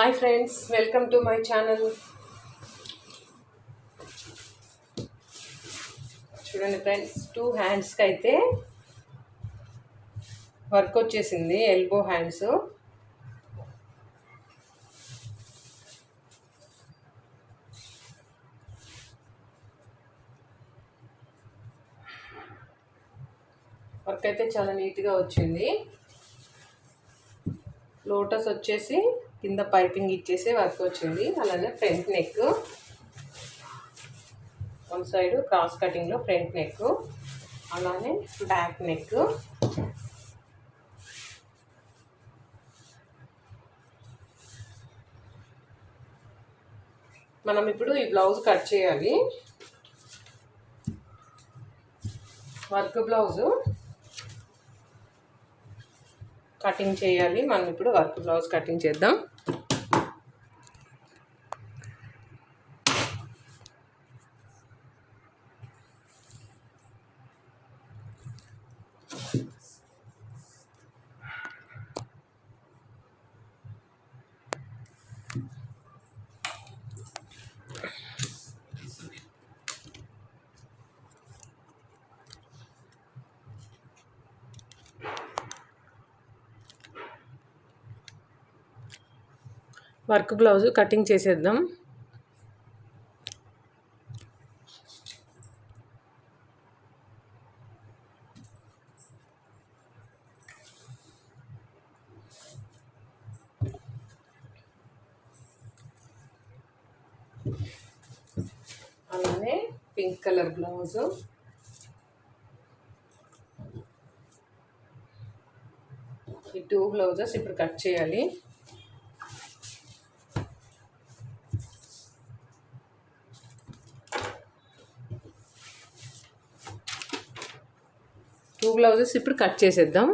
Hi friends welcome to my channel. చూడండి friends two హ్యాండ్స్కి అయితే వర్క్ వచ్చేసింది ఎల్బో హ్యాండ్స్ వర్క్ అయితే చాలా నీట్గా వచ్చింది. లోటస్ వచ్చేసి కింద పైపింగ్ ఇచ్చేసి వర్క్ వచ్చింది. అలానే front neck. One side cross కటింగ్లో front neck. అలానే బ్యాక్ నెక్. మనం ఇప్పుడు ఈ బ్లౌజ్ కట్ చేయాలి. Work blouse. కటింగ్ చేయాలి. మనం ఇప్పుడు వర్క్ బ్లౌజ్ కటింగ్ చేద్దాం. వర్క్ బ్లౌజ్ కటింగ్ చేసేద్దాం. అలానే పింక్ కలర్ బ్లౌజు. ఈ టూ బ్లౌజెస్ ఇప్పుడు కట్ చేయాలి. బ్లౌజెస్ ఇప్పుడు కట్ చేసేద్దాం.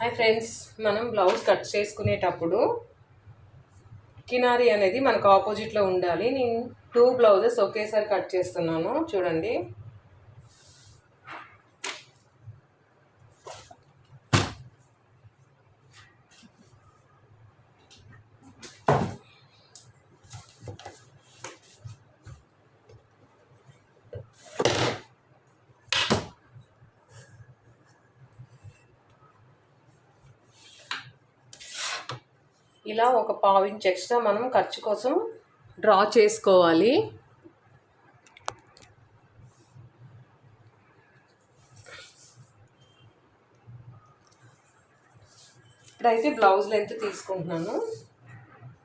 హాయ్ ఫ్రెండ్స్ మనం బ్లౌజ్ కట్ చేసుకునేటప్పుడు కినారి అనేది మనకు ఆపోజిట్లో ఉండాలి. నేను టూ బ్లౌజెస్ ఒకేసారి కట్ చేస్తున్నాను. చూడండి. ఇలా ఒక పావు ఇంచ్ ఎక్స్ట్రా మనం ఖర్చు కోసం డ్రా చేసుకోవాలి. ఇప్పుడైతే బ్లౌజ్ లెంత్ తీసుకుంటున్నాను.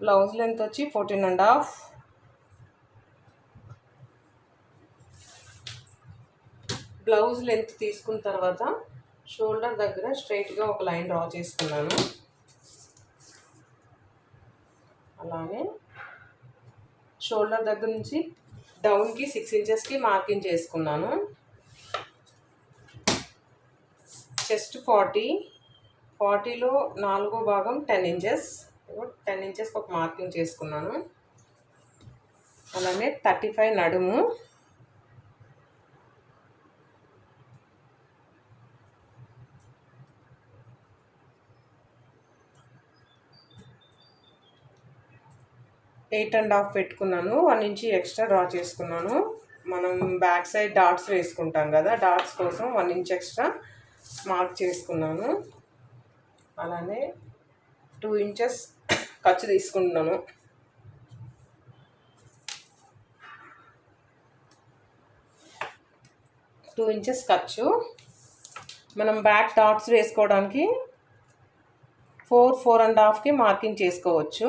బ్లౌజ్ లెంత్ వచ్చి fourteen and half. Blouse length తీసుకున్న తర్వాత షోల్డర్ దగ్గర స్ట్రైట్గా ఒక లైన్ డ్రా చేసుకున్నాను. అలానే షోల్డర్ దగ్గర నుంచి డౌన్కి సిక్స్ ఇంచెస్కి మార్కింగ్ చేసుకున్నాను. Chest forty. ఫార్టీలో నాలుగో భాగం టెన్ ఇంచెస్. టెన్ ఇంచెస్కి ఒక మార్కింగ్ చేసుకున్నాను. అలానే థర్టీ ఫైవ్ నడుము. ఎయిట్ అండ్ హాఫ్ పెట్టుకున్నాను. వన్ ఇంచి ఎక్స్ట్రా డ్రా చేసుకున్నాను. మనం బ్యాక్ సైడ్ డాట్స్ వేసుకుంటాం కదా డాట్స్ కోసం వన్ ఇంచ్ ఎక్స్ట్రా మార్క్ చేసుకున్నాను. అలానే టూ ఇంచెస్ ఖర్చు తీసుకుంటున్నాను. టూ ఇంచెస్ ఖర్చు. మనం బ్యాక్ డాట్స్ వేసుకోవడానికి ఫోర్ ఫోర్ అండ్ హాఫ్కి మార్కింగ్ చేసుకోవచ్చు.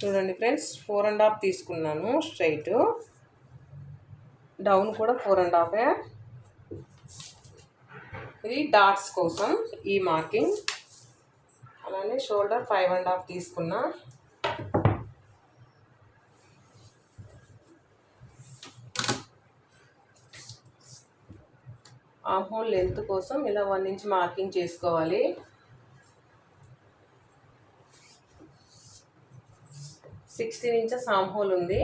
చూడండి ఫ్రెండ్స్ ఫోర్ అండ్ హాఫ్ తీసుకున్నాను స్ట్రైట్ డౌన్ కూడా ఫోర్ అండ్ హాఫే ఇది డాట్స్ కోసం ఈ మార్కింగ్ అలానే షోల్డర్ ఫైవ్ అండ్ హాఫ్ తీసుకున్నా. ఆ హోల్ లెంత్ కోసం ఇలా వన్ ఇంచ్ మార్కింగ్ చేసుకోవాలి. సిక్స్టీన్ ఇంచెస్ ఆమ్ హోల్ ఉంది.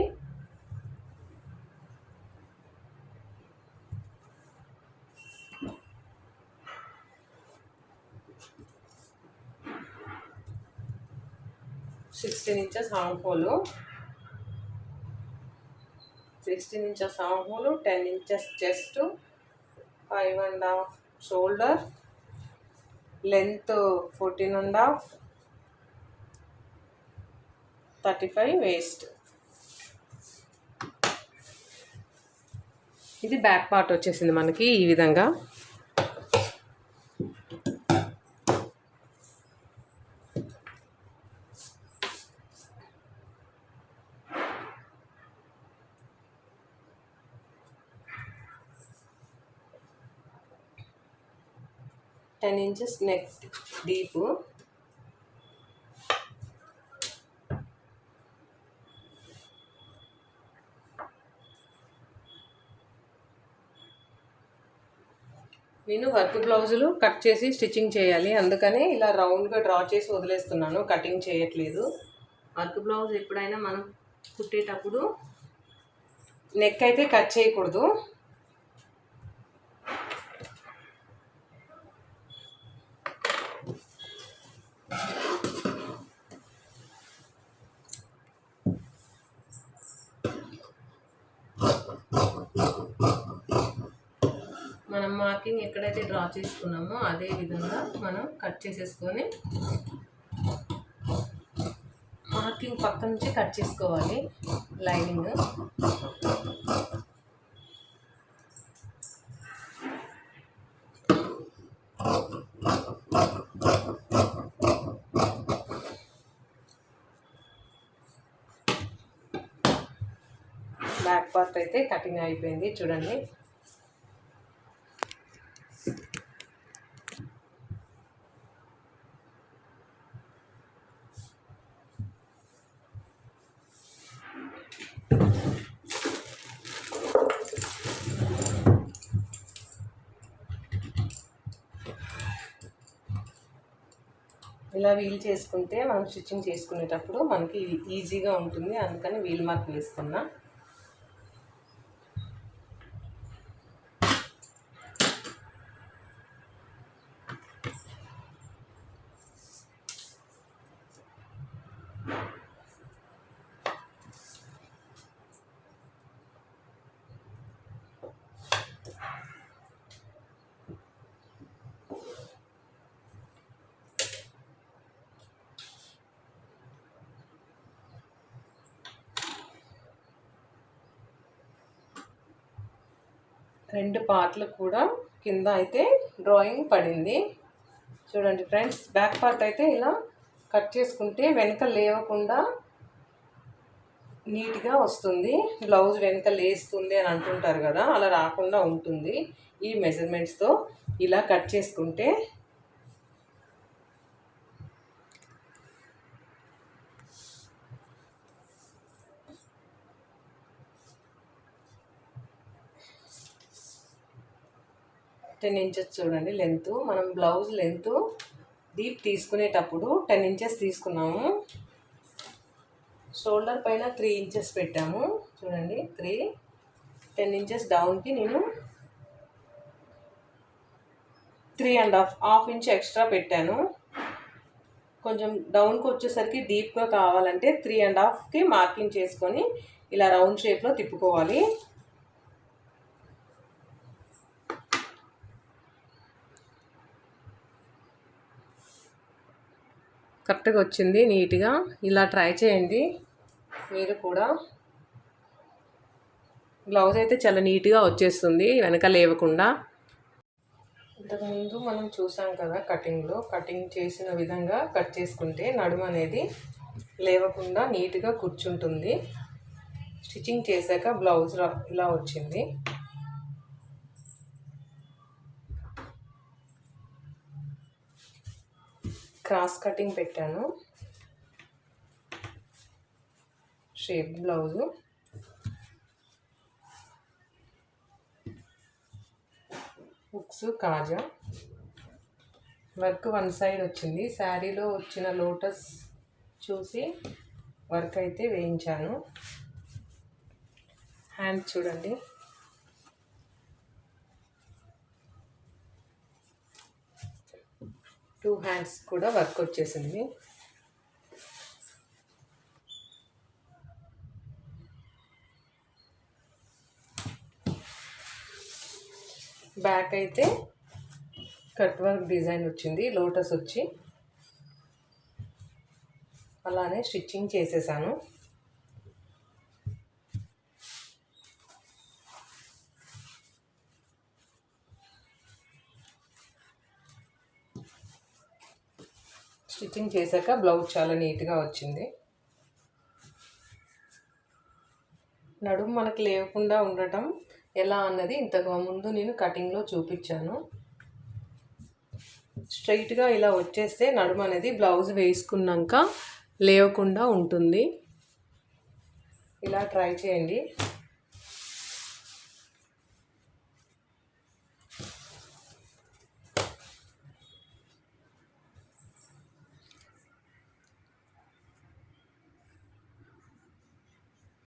Sixteen inches armhole. Sixteen inches armhole ten inches chest five and half shoulder length fourteen and half. Thirty five waist. ఇది back part వచ్చేసింది మనకి ఈ విధంగా. Ten inches neck deep. నేను work బ్లౌజులు cut చేసి stitching చేయాలి. అందుకని ఇలా రౌండ్గా డ్రా చేసి వదిలేస్తున్నాను. కటింగ్ చేయట్లేదు. వర్క్ బ్లౌజ్ ఎప్పుడైనా మనం కుట్టేటప్పుడు నెక్ అయితే కట్ చేయకూడదు మనం మార్కింగ్ ఎక్కడైతే డ్రా చేసుకున్నామో అదే విధంగా మనం కట్ చేసేసుకొని మార్కింగ్ పక్క నుంచి కట్ చేసుకోవాలి లైనింగ్. బ్యాక్ పార్ట్ అయితే కటింగ్ అయిపోయింది. చూడండి. ఇలా వీల్ చేసుకుంటే మనం స్టిచ్చింగ్ చేసుకునేటప్పుడు మనకి ఈజీగా ఉంటుంది. అందుకని వీల్ మార్క్ వేసుకున్నా రెండు పార్ట్లు కూడా కింద అయితే డ్రాయింగ్ పడింది. చూడండి ఫ్రెండ్స్ బ్యాక్ పార్ట్ అయితే ఇలా కట్ చేసుకుంటే వెనక లేవకుండా నీట్గా వస్తుంది. బ్లౌజ్ వెనక లేస్తుంది అని అంటుంటారు కదా అలా రాకుండా ఉంటుంది. ఈ మెజర్మెంట్స్తో ఇలా కట్ చేసుకుంటే టెన్ ఇంచెస్ చూడండి లెంత్. మనం బ్లౌజ్ లెంత్ డీప్ తీసుకునేటప్పుడు టెన్ ఇంచెస్ తీసుకున్నాము. షోల్డర్ పైన త్రీ ఇంచెస్ పెట్టాము. చూడండి త్రీ. టెన్ ఇంచెస్ డౌన్కి నేను three and half half inch extra పెట్టాను. కొంచెం డౌన్కి వచ్చేసరికి డీప్గా కావాలంటే త్రీ అండ్ హాఫ్కి మార్కింగ్ చేసుకొని ఇలా రౌండ్ షేప్లో తిప్పుకోవాలి. కరెక్ట్గా వచ్చింది నీట్గా. ఇలా ట్రై చేయండి. మీరు కూడా. బ్లౌజ్ అయితే చాలా నీట్గా వచ్చేస్తుంది వెనక లేవకుండా. ఇంతకుముందు మనం చూసాం కదా కటింగ్లో. కటింగ్ చేసిన విధంగా కట్ చేసుకుంటే నడుము అనేది లేవకుండా నీట్గా కూర్చుంటుంది. స్టిచ్చింగ్ చేశాక బ్లౌజ్ ఇలా వచ్చింది. క్రాస్ కటింగ్ పెట్టాను. Shape blouse. హుక్స్ కాజా. వర్క్ వన్ సైడ్ వచ్చింది. శారీలో వచ్చిన లోటస్ చూసి వర్క్ అయితే వేయించాను. హ్యాండ్ చూడండి. టూ హ్యాండ్స్ కూడా వర్క్ వచ్చేసింది. బ్యాక్ అయితే కట్ వర్క్ డిజైన్ వచ్చింది లోటస్ వచ్చి. అలానే స్టిచ్చింగ్ చేసేసాను. స్టిచ్చింగ్ చేశాక బ్లౌజ్ చాలా నీట్గా వచ్చింది. నడుము మనకు లేకుండా ఉండటం ఎలా అన్నది ఇంతకు ముందు నేను కటింగ్లో చూపించాను. స్ట్రైట్గా ఇలా వచ్చేస్తే నడుము అనేది బ్లౌజ్ వేసుకున్నాక లేవకుండా ఉంటుంది. ఇలా ట్రై చేయండి.